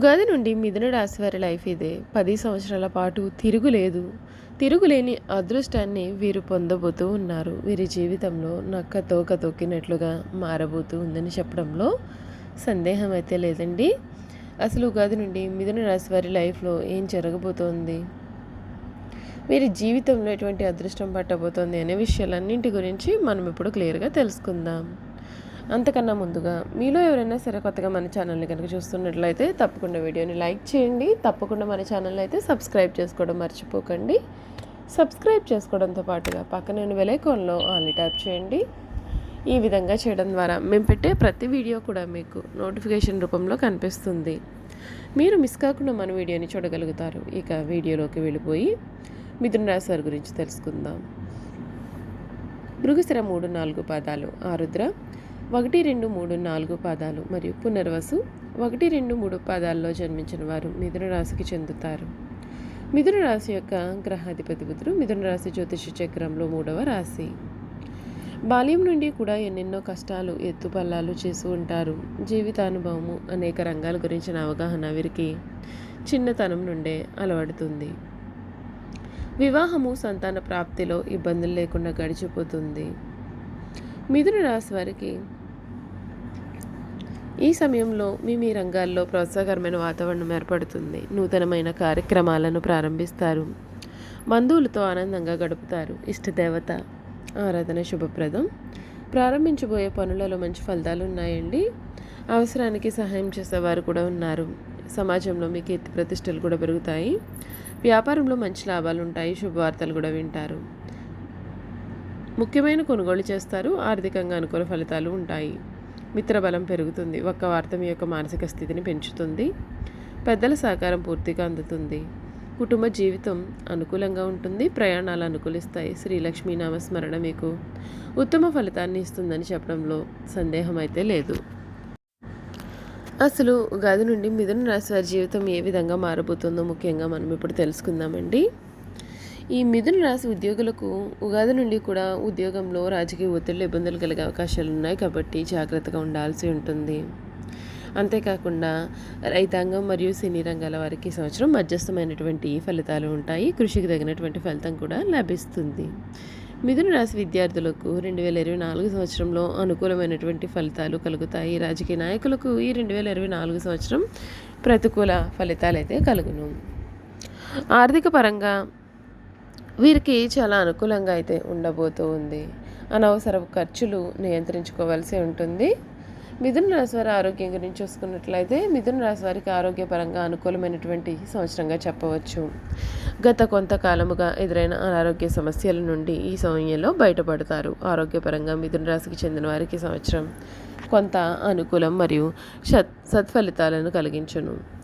ఉగాది నుండి మిథున రాశి వారి లైఫ్ ఇదే. పది సంవత్సరాల పాటు తిరుగులేదు. తిరుగులేని అదృష్టాన్ని వీరు పొందబోతూ ఉన్నారు. వీరి జీవితంలో నక్క తోక తొక్కినట్లుగా మారబోతూ ఉందని చెప్పడంలో సందేహం అయితే లేదండి. అసలు ఉగాది నుండి మిథున రాశి వారి లైఫ్లో ఏం జరగబోతోంది? వీరి జీవితంలో ఎటువంటి అదృష్టం పట్టబోతోంది అనే విషయాలన్నింటి గురించి మనం ఇప్పుడు క్లియర్గా తెలుసుకుందాం. అంతకన్నా ముందుగా మీలో ఎవరైనా సరే కొత్తగా మన ఛానల్ని కనుక చూస్తున్నట్లయితే తప్పకుండా వీడియోని లైక్ చేయండి. తప్పకుండా మన ఛానల్ అయితే సబ్స్క్రైబ్ చేసుకోవడం మర్చిపోకండి. సబ్స్క్రైబ్ చేసుకోవడంతో పాటుగా పక్కన వెలైకాన్లో ఆన్లీ ట్యాప్ చేయండి. ఈ విధంగా చేయడం ద్వారా మేము పెట్టే ప్రతి వీడియో కూడా మీకు నోటిఫికేషన్ రూపంలో కనిపిస్తుంది. మీరు మిస్ కాకుండా మన వీడియోని చూడగలుగుతారు. ఇక వీడియోలోకి వెళ్ళిపోయి మిథున రాశి వారి గురించి తెలుసుకుందాం. మృగశిర మూడు నాలుగు పాదాలు. ఆరుద్ర ఒకటి రెండు మూడు నాలుగు పాదాలు మరియు పునర్వసు ఒకటి రెండు మూడు పాదాల్లో జన్మించిన వారు మిథున రాశికి చెందుతారు. మిథున రాశి యొక్క గ్రహాధిపతి బుధుడు మిథున రాశి జ్యోతిష చక్రంలో మూడవ రాశి. బాల్యం నుండి కూడా ఎన్నెన్నో కష్టాలు ఎత్తుపల్లాలు చేస్తూ ఉంటారు. జీవితానుభవము అనేక రంగాల గురించిన అవగాహన వీరికి చిన్నతనం నుండే అలవడుతుంది. వివాహము సంతాన ప్రాప్తిలో ఇబ్బందులు లేకుండా గడిచిపోతుంది. మిథున రాశి వారికి ఈ సమయంలో మీ మీ రంగాల్లో ప్రోత్సాహకరమైన వాతావరణం ఏర్పడుతుంది. నూతనమైన కార్యక్రమాలను ప్రారంభిస్తారు. బంధువులతో ఆనందంగా గడుపుతారు. ఇష్టదేవత ఆరాధన శుభప్రదం. ప్రారంభించబోయే పనులలో మంచి ఫలితాలు ఉన్నాయండి. అవసరానికి సహాయం చేసేవారు కూడా ఉన్నారు. సమాజంలో మీ కీర్తి ప్రతిష్టలు కూడా పెరుగుతాయి. వ్యాపారంలో మంచి లాభాలు ఉంటాయి. శుభవార్తలు కూడా వింటారు. ముఖ్యమైన కొనుగోలు చేస్తారు. ఆర్థికంగా అనుకూల ఫలితాలు ఉంటాయి. మిత్రబలం పెరుగుతుంది. ఒక్క వార్త మీ యొక్క మానసిక స్థితిని పెంచుతుంది. పెద్దల సహకారం పూర్తిగా అందుతుంది. కుటుంబ జీవితం అనుకూలంగా ఉంటుంది. ప్రయాణాలు అనుకూలిస్తాయి. శ్రీలక్ష్మీ నామస్మరణ మీకు ఉత్తమ ఫలితాన్ని ఇస్తుందని చెప్పడంలో సందేహం అయితే లేదు. అసలు ఉగాది నుండి మిథున రాశి వారి జీవితం ఏ విధంగా మారబోతుందో ముఖ్యంగా మనం ఇప్పుడు తెలుసుకుందామండి. ఈ మిథున రాశి ఉద్యోగులకు ఉగాది నుండి కూడా ఉద్యోగంలో రాజకీయ ఒత్తిళ్ళు ఇబ్బందులు కలిగే అవకాశాలు ఉన్నాయి కాబట్టి జాగ్రత్తగా ఉండాల్సి ఉంటుంది. అంతేకాకుండా రైతాంగం మరియు సినీ రంగాల వారికి సంవత్సరం మధ్యస్థమైనటువంటి ఫలితాలు ఉంటాయి. కృషికి తగినటువంటి ఫలితం కూడా లభిస్తుంది. మిథున రాశి విద్యార్థులకు రెండు వేల ఇరవై నాలుగు సంవత్సరంలో అనుకూలమైనటువంటి ఫలితాలు కలుగుతాయి. రాజకీయ నాయకులకు ఈ రెండు వేల ఇరవై నాలుగు సంవత్సరం ప్రతికూల ఫలితాలు అయితే కలుగును. ఆర్థిక పరంగా వీరికి చాలా అనుకూలంగా అయితే ఉండబోతూ ఉంది. అనవసర ఖర్చులు నియంత్రించుకోవాల్సి ఉంటుంది. మిథున రాశి వారి ఆరోగ్యం గురించి చూసుకున్నట్లయితే మిథున రాశి వారికి ఆరోగ్యపరంగా అనుకూలమైనటువంటి సంవత్సరంగా చెప్పవచ్చు. గత కొంతకాలముగా ఎదురైన అనారోగ్య సమస్యల నుండి ఈ సమయంలో బయటపడతారు. ఆరోగ్యపరంగా మిథున రాశికి చెందిన వారికి సంవత్సరం కొంత అనుకూలం మరియు సత్ సత్ఫలితాలను కలిగించును.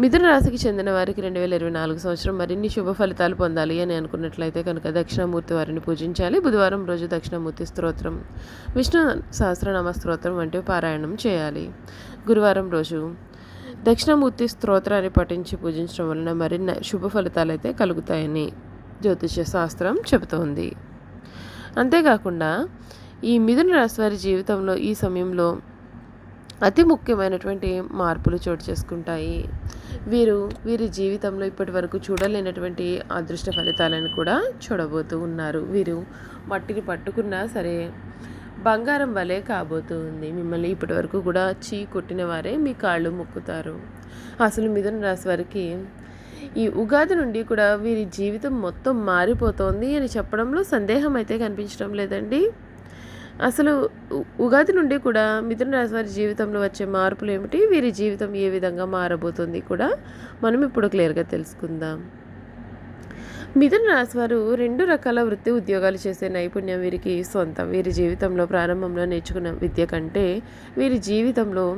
మిథున రాశికి చెందిన వారికి రెండు వేల ఇరవై నాలుగు సంవత్సరం మరిన్ని శుభ ఫలితాలు పొందాలి అని అనుకున్నట్లయితే కనుక దక్షిణామూర్తి వారిని పూజించాలి. బుధవారం రోజు దక్షిణామూర్తి స్తోత్రం విష్ణు సహస్రనామ స్తోత్రం వంటివి పారాయణం చేయాలి. గురువారం రోజు దక్షిణామూర్తి స్తోత్రాన్ని పఠించి పూజించడం వలన మరిన్ని శుభ ఫలితాలు అయితే కలుగుతాయని జ్యోతిష శాస్త్రం చెబుతోంది. అంతేకాకుండా ఈ మిథున రాశి వారి జీవితంలో ఈ సమయంలో అతి ముఖ్యమైనటువంటి మార్పులు చోటు చేసుకుంటాయి. వీరు వీరి జీవితంలో ఇప్పటి వరకు చూడలేనటువంటి అదృష్ట ఫలితాలను కూడా చూడబోతూ ఉన్నారు. వీరు మట్టిని పట్టుకున్నా సరే బంగారం వలె కాబోతుంది. మిమ్మల్ని ఇప్పటి వరకు కూడా చీ కొట్టిన వారే మీ కాళ్ళు మొక్కుతారు. అసలు మిథున రాశి వారికి ఈ ఉగాది నుండి కూడా వీరి జీవితం మొత్తం మారిపోతోంది అని చెప్పడంలో సందేహం అయితే కనిపించడం లేదండి. అసలు ఉగాది నుండి కూడా మిథున రాశి వారి జీవితంలో వచ్చే మార్పులు ఏమిటి? వీరి జీవితం ఏ విధంగా మారబోతుంది కూడా మనం ఇప్పుడు క్లియర్గా తెలుసుకుందాం. మిథున రాశి వారు రెండు రకాల వృత్తి ఉద్యోగాలు చేసే నైపుణ్యం వీరికి సొంతం. వీరి జీవితంలో ప్రారంభంలో నేర్చుకున్న విద్య కంటే వీరి జీవితంలో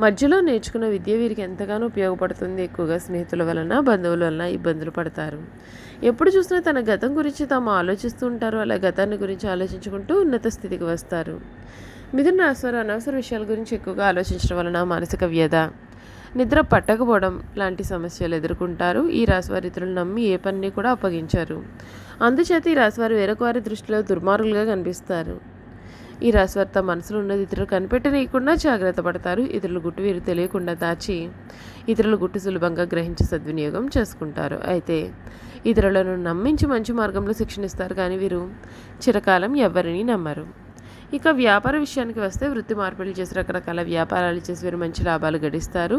మధ్యలో నేర్చుకున్న విద్య వీరికి ఎంతగానో ఉపయోగపడుతుంది. ఎక్కువగా స్నేహితుల వలన బంధువుల వలన ఇబ్బందులు పడతారు. ఎప్పుడు చూసినా తన గతం గురించి తాము ఆలోచిస్తూ ఉంటారు. అలా గతాన్ని గురించి ఆలోచించుకుంటూ ఉన్నత స్థితికి వస్తారు. మిథున రాశివారు అనవసర విషయాల గురించి ఎక్కువగా ఆలోచించడం వలన మానసిక వ్యధ నిద్ర పట్టకపోవడం లాంటి సమస్యలు ఎదుర్కొంటారు. ఈ రాశివారి ఇతరులు నమ్మి ఏ పనిని కూడా అప్పగించారు. అందుచేత ఈ రాశివారు వేరొక వారి దృష్టిలో దుర్మార్గులుగా కనిపిస్తారు. ఈ రాశివారు తమ మనసులో ఉన్నది ఇతరులు కనిపెట్టనీయకుండా జాగ్రత్త పడతారు. ఇతరుల గుట్టు వీరు తెలియకుండా దాచి ఇతరుల గుట్టు సులభంగా గ్రహించి సద్వినియోగం చేసుకుంటారు. అయితే ఇతరులను నమ్మించి మంచి మార్గంలో శిక్షణ ఇస్తారు కానీ వీరు చిరకాలం ఎవరిని నమ్మరు. ఇక వ్యాపార విషయానికి వస్తే వృత్తి మార్పిడి చేసి రకరకాల వ్యాపారాలు చేసి వీరు మంచి లాభాలు గడిస్తారు.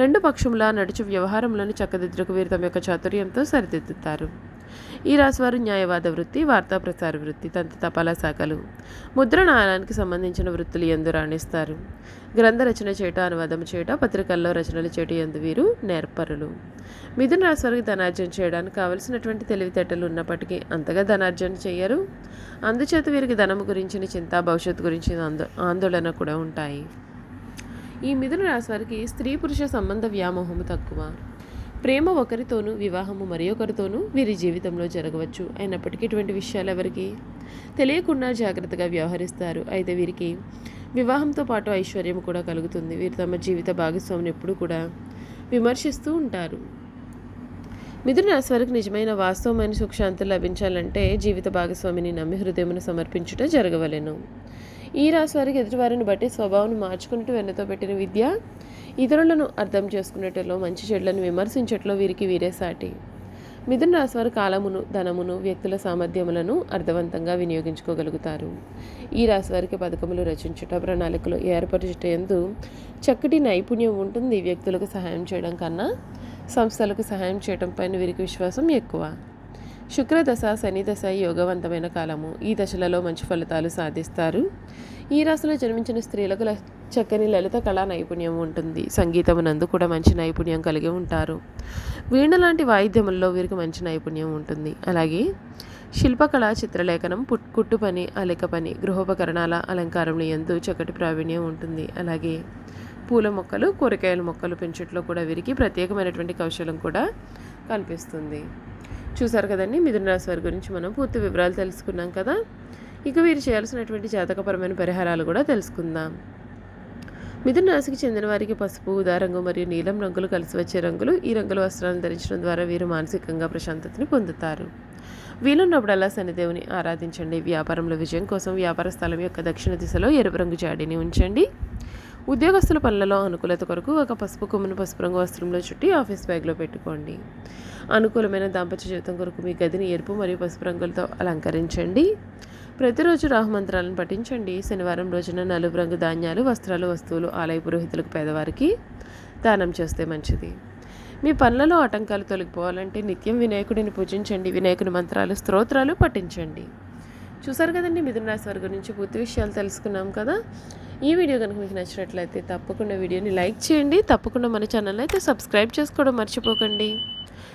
రెండు పక్షముల నడుచు వ్యవహారంలోని చక్కదిద్దుకు వీరు తమ యొక్క చాతుర్యంతో సరిదిద్దుతారు. ఈ రాశివారు న్యాయవాద వృత్తి వార్తా ప్రసార వృత్తి తంత తపాలా శాఖలు. ముద్రణాలయానికి సంబంధించిన వృత్తులు ఎందు రాణిస్తారు. గ్రంథ రచన చేయట అనువాదం చేయట పత్రికల్లో రచనలు చేయట ఎందు వీరు నేర్పరులు. మిథున రాశి వారికి ధనార్జన చేయడానికి కావలసినటువంటి తెలివితేటలు ఉన్నప్పటికీ అంతగా ధనార్జన చేయరు అందుచేత వీరికి ధనము గురించిన చింత భవిష్యత్తు గురించిన ఆందో ఆందోళన కూడా ఉంటాయి. ఈ మిథున రాశి వారికి స్త్రీ పురుష సంబంధ వ్యామోహము తక్కువ. ప్రేమ ఒకరితోనూ వివాహము మరి ఒకరితోనూ వీరి జీవితంలో జరగవచ్చు. అయినప్పటికీ ఇటువంటి విషయాలు ఎవరికి తెలియకుండా జాగ్రత్తగా వ్యవహరిస్తారు. అయితే వీరికి వివాహంతో పాటు ఐశ్వర్యం కూడా కలుగుతుంది. వీరు తమ జీవిత భాగస్వామిని ఎప్పుడూ కూడా విమర్శిస్తూ ఉంటారు. మిథున రాశి వారికి నిజమైన వాస్తవమైన సుఖశాంతి లభించాలంటే జీవిత భాగస్వామిని నమ్మి హృదయమును సమర్పించుట జరగవలెను. ఈ రాశి వారికి ఎదుటివారిని బట్టి స్వభావం మార్చుకున్నట్టు వెన్నతో పెట్టిన విద్య ఇతరులను అర్థం చేసుకునేటలో మంచి చెడులను విమర్శించట్లో వీరికి వీరే సాటి. మిథున రాశవారి కాలమును ధనమును వ్యక్తుల సామర్థ్యములను అర్థవంతంగా వినియోగించుకోగలుగుతారు. ఈ రాశి వారికి పథకములు రచించుట ప్రణాళికలు ఏర్పరచుట ఎందు చక్కటి నైపుణ్యం ఉంటుంది వ్యక్తులకు సహాయం చేయడం కన్నా సంస్థలకు సహాయం చేయడం పైన వీరికి విశ్వాసం ఎక్కువ. శుక్రదశ శని దశ యోగవంతమైన కాలము. ఈ దశలలో మంచి ఫలితాలు సాధిస్తారు. ఈ రాశిలో జన్మించిన స్త్రీలకు చక్కని లలిత కళా నైపుణ్యం ఉంటుంది. సంగీతమునందు కూడా మంచి నైపుణ్యం కలిగి ఉంటారు. వీణ లాంటి వాయిద్యముల్లో వీరికి మంచి నైపుణ్యం ఉంటుంది. అలాగే శిల్పకళ చిత్రలేఖనం పుట్ కుట్టు పని అలిక పని గృహోపకరణాల అలంకారంలో ఎందు చక్కటి ప్రావీణ్యం ఉంటుంది. అలాగే పూల మొక్కలు కూరగాయల మొక్కలు పెంచట్లో కూడా వీరికి ప్రత్యేకమైనటువంటి కౌశలం కూడా కనిపిస్తుంది. చూసారు కదండి మిథున రాశి వారి గురించి మనం పూర్తి వివరాలు తెలుసుకున్నాం కదా. ఇక వీరు చేయాల్సినటువంటి జాతకపరమైన పరిహారాలు కూడా తెలుసుకుందాం. మిథున రాశికి చెందిన వారికి పసుపు ఊదా రంగు మరియు నీలం రంగులు కలిసి వచ్చే రంగులు ఈ రంగుల వస్త్రాలను ధరించడం ద్వారా వీరు మానసికంగా ప్రశాంతతని పొందుతారు. వీలున్నప్పుడల్లా శనిదేవుని ఆరాధించండి. వ్యాపారంలో విజయం కోసం వ్యాపార స్థలం యొక్క దక్షిణ దిశలో ఎరుపు రంగు జాడీని ఉంచండి. ఉద్యోగస్తుల పనులలో అనుకూలత కొరకు ఒక పసుపు కొమ్మును పసుపు రంగు వస్త్రంలో చుట్టి ఆఫీస్ బ్యాగ్లో పెట్టుకోండి. అనుకూలమైన దాంపత్య జీవితం కొరకు మీ గదిని ఎరుపు మరియు పసుపు రంగులతో అలంకరించండి. ప్రతిరోజు రాహు మంత్రాలను పఠించండి. శనివారం రోజున నలుపు రంగు ధాన్యాలు వస్త్రాలు వస్తువులు ఆలయ పురోహితులకు పేదవారికి దానం చేస్తే మంచిది. మీ పనులలో ఆటంకాలు తొలగిపోవాలంటే నిత్యం వినాయకుడిని పూజించండి. వినాయకుని మంత్రాలు స్తోత్రాలు పఠించండి. చూసారు కదండి మిథున రాశి వారి గురించి పూర్తి విషయాలు తెలుసుకున్నాం కదా? ఈ వీడియో కనుక మీకు నచ్చినట్లయితే తప్పకుండా వీడియోని లైక్ చేయండి. తప్పకుండా మన ఛానల్ అయితే సబ్స్క్రైబ్ చేసుకోవడం మర్చిపోకండి.